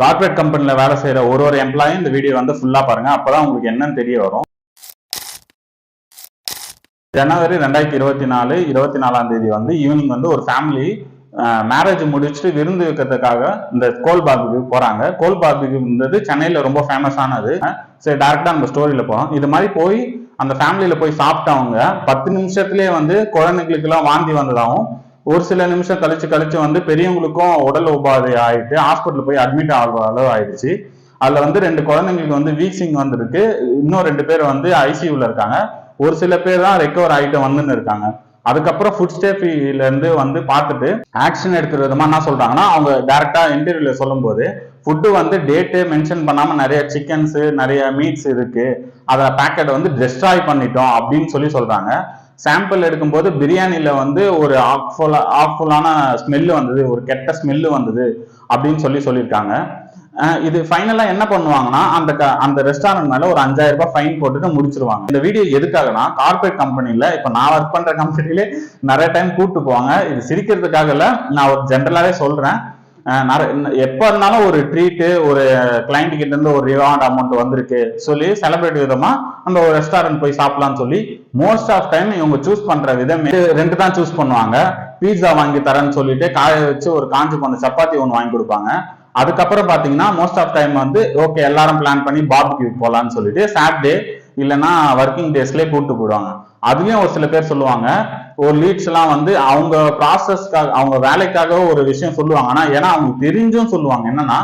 Corporate கம்பெனியில் வேலை செய்கிற ஒரு ஒரு எம்ப்ளாயும் இந்த வீடியோ வந்து ஃபுல்லாக பாருங்கள் அப்போ தான் உங்களுக்கு என்னன்னு தெரிய வரும். ஜனவரி ரெண்டாயிரத்தி இருபத்தி நாலு இருபத்தி நாலாம் தேதி வந்து ஈவினிங் வந்து ஒரு ஃபேமிலி மேரேஜ் முடிச்சுட்டு விருந்து வைக்கிறதுக்காக இந்த கோல் பாபிக்கு போறாங்க. கோல் பார்பிக்குன்றது சென்னையில ரொம்ப ஃபேமஸானது சரி டேரக்டா நம்ம ஸ்டோரியில போறோம். இது மாதிரி போய் அந்த ஃபேமிலியில போய் சாப்பிட்டவங்க பத்து நிமிஷத்துலயே வந்து குழந்தைங்களுக்கு எல்லாம் வாந்தி வந்ததாகவும் ஒரு சில நிமிஷம் கழிச்சு கழிச்சு வந்து பெரியவங்களுக்கும் உடல் உபாதை ஆயிட்டு ஹாஸ்பிட்டல் போய் அட்மிட் ஆகிற அளவு ஆயிடுச்சு. அதுல வந்து ரெண்டு குழந்தைங்களுக்கு வந்து வீக்சிங் வந்திருக்கு. இன்னும் ரெண்டு பேர் வந்து ஐசியூல இருக்காங்க. ஒரு சில பேர் தான் ரெக்கவர் ஆகிட்டு வந்துன்னு இருக்காங்க. அதுக்கப்புறம் ஃபுட் ஸ்டேஃபில இருந்து வந்து பார்த்துட்டு ஆக்ஷன் எடுக்கிற விதமா என்ன சொல்றாங்கன்னா அவங்க டேரக்டா இன்டர்வியூல சொல்லும்போது ஃபுட்டு வந்து டேட்டு மென்ஷன் பண்ணாம நிறைய சிக்கன்ஸ் நிறைய மீட்ஸ் இருக்கு. அதை பேக்கெட் வந்து டெஸ்ட்ராய் பண்ணிட்டோம் அப்படின்னு சொல்லி சொல்றாங்க. சாம்பிள் எடுக்கும்போது பிரியாணியில் வந்து ஒரு ஆஃப்ஃபுல்லா ஆஃப்ஃபுல்லான ஸ்மெல்லு வந்தது ஒரு கெட்ட ஸ்மெல்லு வந்தது அப்படின்னு சொல்லி சொல்லியிருக்காங்க. இது ஃபைனலாக என்ன பண்ணுவாங்கன்னா அந்த க- அந்த ரெஸ்டாரண்ட் மேலே ஒரு அஞ்சாயிரம் ரூபாய் ஃபைன் போட்டுட்டு முடிச்சிருவாங்க. இந்த வீடியோ எதுக்காகனா கார்பரேட் கம்பெனியில் இப்போ நான் ஒர்க் பண்ணுற கம்பெனிலே நிறைய டைம் கூப்பிட்டு போவாங்க. இது சிரிக்கிறதுக்காக இல்லை நான் ஒரு ஜென்ரலாகவே சொல்கிறேன் எப்போ இருந்தாலும் ஒரு ட்ரீட்டு ஒரு கிளைண்ட் கிட்ட இருந்து ஒரு ரிவார்ட் அமௌண்ட் வந்திருக்கு சொல்லி செலிப்ரேட் விதமா நம்ம ஒரு ரெஸ்டாரண்ட் போய் சாப்பிடலாம்னு சொல்லி மோஸ்ட் ஆஃப் டைம் இவங்க சூஸ் பண்ற விதம் ரெண்டு தான் சூஸ் பண்ணுவாங்க. பீட்சா வாங்கி தரேன்னு சொல்லிட்டு காய வச்சு ஒரு காஞ்சி போன சப்பாத்தி ஒன்று வாங்கி கொடுப்பாங்க. அதுக்கப்புறம் பாத்தீங்கன்னா மோஸ்ட் ஆஃப் டைம் வந்து ஓகே எல்லாரும் பிளான் பண்ணி பாபிக்யூ போலான்னு சொல்லிட்டு சாட்டர்டே இல்லைன்னா ஒர்க்கிங் டேஸ்லேயே கூப்பிட்டு போயிடுவாங்க. அதுவே ஒரு சில பேர் சொல்லுவாங்க ஒரு லீட்ஸ் எல்லாம் வந்து அவங்க ப்ராசஸ்க்காக அவங்க வேலைக்காக ஒரு விஷயம் சொல்லுவாங்க. ஆனா ஏன்னா அவங்க தெரிஞ்சும் சொல்லுவாங்க. என்னன்னா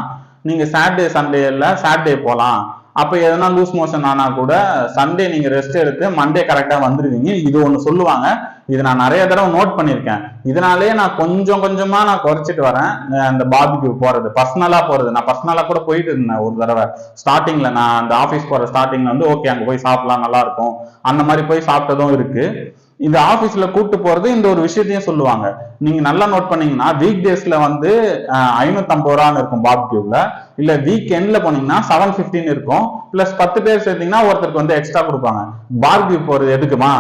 நீங்க சாட்டர்டே சண்டே இல்ல சாட்டர்டே போலாம். அப்ப எதனா லூஸ் மோஷன் ஆனா கூட சண்டே நீங்க ரெஸ்ட் எடுத்து மண்டே கரெக்டா வந்துருவீங்க. இது ஒண்ணு சொல்லுவாங்க. இது நான் நிறைய தடவை நோட் பண்ணியிருக்கேன். இதனாலேயே நான் கொஞ்சம் கொஞ்சமா நான் குறைச்சிட்டு வரேன். அந்த பாபிக்கு போறது. பர்சனலா போறது. நான் பர்சனலா கூட போயிட்டு இருந்தேன் ஒரு தடவை. ஸ்டார்டிங்ல நான் அந்த ஆஃபீஸ் போற ஸ்டார்டிங்ல வந்து ஓகே அங்க போய் சாப்பிடலாம் நல்லா இருக்கும். அந்த மாதிரி போய் சாப்பிட்டதும் இருக்கு. இந்த ஆஃபீஸில் கூப்பிட்டு போகிறது இந்த ஒரு விஷயத்தையும் சொல்லுவாங்க. நீங்கள் நல்லா நோட் பண்ணீங்கன்னா வீக் டேஸில் வந்து ஐநூற்றம்பது ரூபான்னு இருக்கும் பாப் பாபிக்யூல இல்லை வீக் எண்டில் போனீங்கன்னா செவன் பிப்டின் இருக்கும். பிளஸ் பத்து பேர் சேர்த்தீங்கன்னா ஒருத்தருக்கு வந்து எக்ஸ்ட்ரா கொடுப்பாங்க. பார்பிக்யூ போறது எதுக்குமா?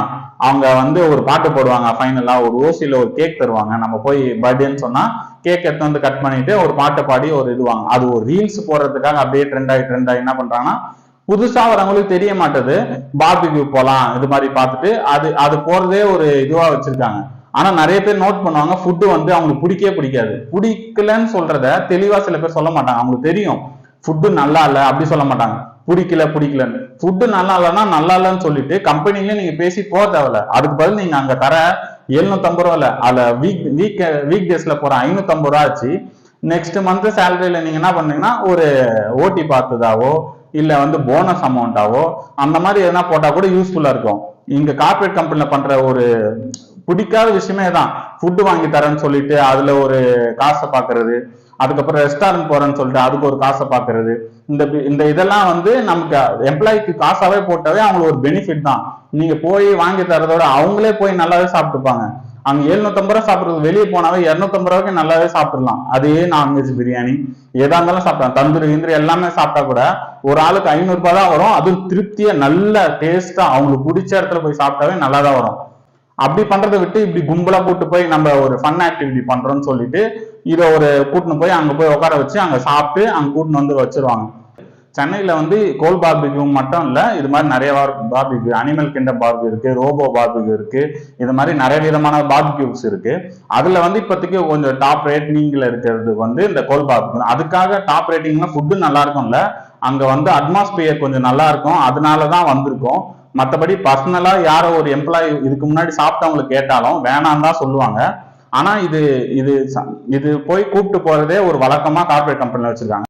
அவங்க வந்து ஒரு பாட்டு போடுவாங்க ஃபைனலா ஒரு ஓசியில ஒரு கேக் தருவாங்க. நம்ம போய் பர்த்டேன்னு சொன்னா கேக் எடுத்து வந்து கட் பண்ணிட்டு ஒரு பாட்டை பாடி ஒரு இதுவாங்க அது ஒரு ரீல்ஸ் போடுறதுக்காக அப்படியே ட்ரெண்ட் ஆகி ட்ரெண்ட் ஆகி என்ன பண்றாங்கன்னா புதுசா வரவங்களுக்கு தெரிய மாட்டது. பார்பிக்யூ போலாம் இது மாதிரி பார்த்துட்டு அது அது போறதே ஒரு இதுவா வச்சிருக்காங்க. ஆனா நிறைய பேர் நோட் பண்ணுவாங்க ஃபுட்டு வந்து அவங்களுக்கு பிடிக்கவே பிடிக்காது. பிடிக்கலன்னு சொல்றத தெளிவா சில பேர் சொல்ல மாட்டாங்க. அவங்களுக்கு தெரியும். ஃபுட்டு நல்லா இல்லை அப்படி சொல்ல மாட்டாங்க. பிடிக்கல பிடிக்கலன்னு. ஃபுட்டு நல்லா இல்லைன்னா நல்லா இல்லைன்னு சொல்லிட்டு கம்பெனிலே நீங்க பேசி போக தேவையில்ல. அதுக்கு பதில் நீங்க அங்க தர எழுநூத்தம்பது ரூபா இல்லை அதில் வீக் வீக் வீக் டேஸ்ல போற ஐநூத்தம்பது ரூபா ஆச்சு. நெக்ஸ்ட் மந்த் சேலரியில நீங்க என்ன பண்ணீங்கன்னா ஒரு ஓட்டி பார்த்ததாவோ இல்லை வந்து போனஸ் அமௌண்ட்டாவோ அந்த மாதிரி எதனா போட்டால் கூட யூஸ்ஃபுல்லாக இருக்கும். இங்கே கார்ப்பரேட் கம்பெனியில் பண்ணுற ஒரு பிடிக்காத விஷயமே தான் ஃபுட்டு வாங்கி தரேன்னு சொல்லிட்டு அதுல ஒரு காசை பாக்குறது அதுக்கப்புறம் ரெஸ்டாரண்ட் போறேன்னு சொல்லிட்டு அதுக்கு ஒரு காசை பாக்குறது. இந்த இந்த இதெல்லாம் வந்து நமக்கு எம்ப்ளாய்க்கு காசாவே போட்டாவே அவங்களுக்கு ஒரு பெனிஃபிட் தான். நீங்க போய் வாங்கி தரதோட அவங்களே போய் நல்லாவே சாப்பிட்டுப்பாங்க. அங்க எழுநூத்தம்பது ரூபா சாப்பிடுறது வெளியே போனாவே இரநூத்தம்பது ரூபாய்க்கு நல்லாவே சாப்பிடலாம். அதே நான்வெஜ் பிரியாணி எதா இருந்தாலும் சாப்பிடலாம். தந்தூரி கிந்தூரி எல்லாமே சாப்பிட்டா கூட ஒரு ஆளுக்கு ஐநூறு ரூபாய் தான் வரும். அதுவும் திருப்தியா நல்ல டேஸ்டா அவங்களுக்கு பிடிச்ச இடத்துல போய் சாப்பிட்டாவே நல்லா தான் வரும். அப்படி பண்றதை விட்டு இப்படி கும்பலா கூட்டு போய் நம்ம ஒரு ஃபன் ஆக்டிவிட்டி பண்றோம்னு சொல்லிட்டு இதை ஒரு கூட்டின்னு போய் அங்க போய் உட்கார வச்சு அங்க சாப்பிட்டு அங்க கூட்டின்னு வந்து வச்சிருவாங்க. சென்னையில வந்து கோல் பார்பிக்யூ மட்டும் இல்ல இது மாதிரி நிறைய பார்பிக்யூ அனிமல் கிண்டம் பார்பிக்யூ இருக்கு ரோபோ பார்பிக்யூ இருக்கு இது மாதிரி நிறைய விதமான பார்பிக்யூஸ் இருக்கு. அதுல வந்து இப்போதைக்கு கொஞ்சம் டாப் ரேட்டிங்ல இருக்கிறது வந்து இந்த கோல் பார்பிக்யூ அதுக்காக டாப் ரேட்டிங்னா ஃபுட்டு நல்லா இருக்கும்ல அங்க வந்து அட்மாஸ்பியர் கொஞ்சம் நல்லா இருக்கும் அதனால தான் வந்திருக்கோம் மற்றபடி பர்சனலா யாரோ ஒரு எம்ப்ளாயி இதுக்கு முன்னாடி சாப்பிட்டவங்களை கேட்டாலும் வேணாம் தான் சொல்லுவாங்க. ஆனா இது இது ச- இது போய் கூப்பிட்டு போறதே ஒரு வழக்கமா கார்ப்பரேட் கம்பெனில வச்சிருக்காங்க.